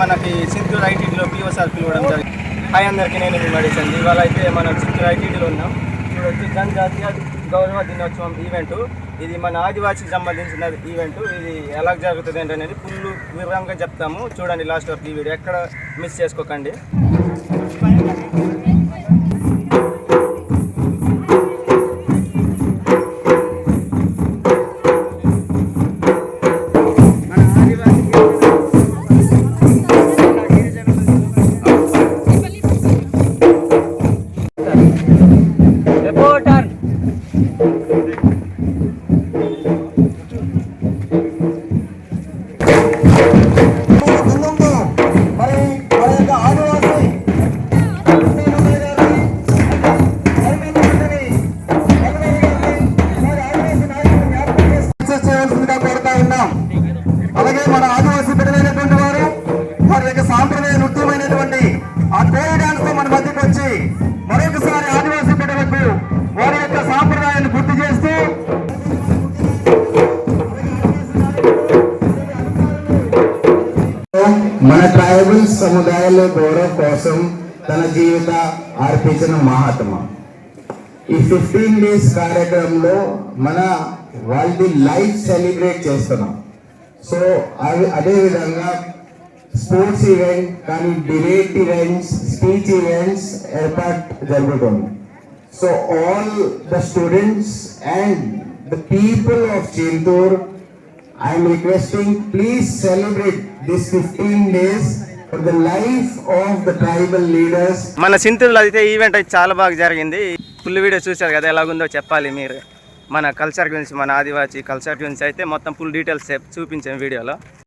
మనకి సింధూర్ ఐటీలో పిఓసార్ పిలవడం జరిగింది. హాయ్ అందరికీ నేను మీ మడిసండి ఇవాళ అయితే మనం సింధూర్ ఐటీలో ఉన్నాం. చూడొచ్చు జనజాతీయ గౌరవ దినోత్సవం ఈవెంట్ ఇది మన ఆదివాసీకి సంబంధించిన ఈవెంట్ ఇది ఎలా జరుగుతుంది అనేది ఫుల్ వివరంగా చెప్తాము. చూడండి లాస్ట్ వరకు ఈ వీడియో ఎక్కడ మిస్ చేసుకోకండి. మన ట్రైబల్ సముదాయాల గౌరవం కోసం తన జీవిత అర్పించిన మహాత్మ. ఈ ఫిఫ్టీన్ డేస్ కార్యక్రమంలో మన వాళ్ళది లైఫ్ సెలబ్రేట్ చేస్తున్నాం. సో అవి అదే విధంగా స్పోర్ట్స్ ఈవెంట్ కానీ డిబేట్ ఈవెంట్స్ స్పీచ్ ఈవెంట్స్ ఏర్పాటు జరుగుతుంది. So all the students and the people of Chintur I am requesting, please celebrate this 15 days for the life of the tribal leaders. మన సింతూరులో అయితే event అయితే చాలా బాగా జరిగింది. ఫుల్ వీడియో చూశారు కదా ఎలాగుందో చెప్పాలి మీరు. మన కల్చర్ గురించి మన ఆదివాసీ కల్చర్ గురించి అయితే మొత్తం ఫుల్ డీటెయిల్స్ చూపించాం వీడియోలో.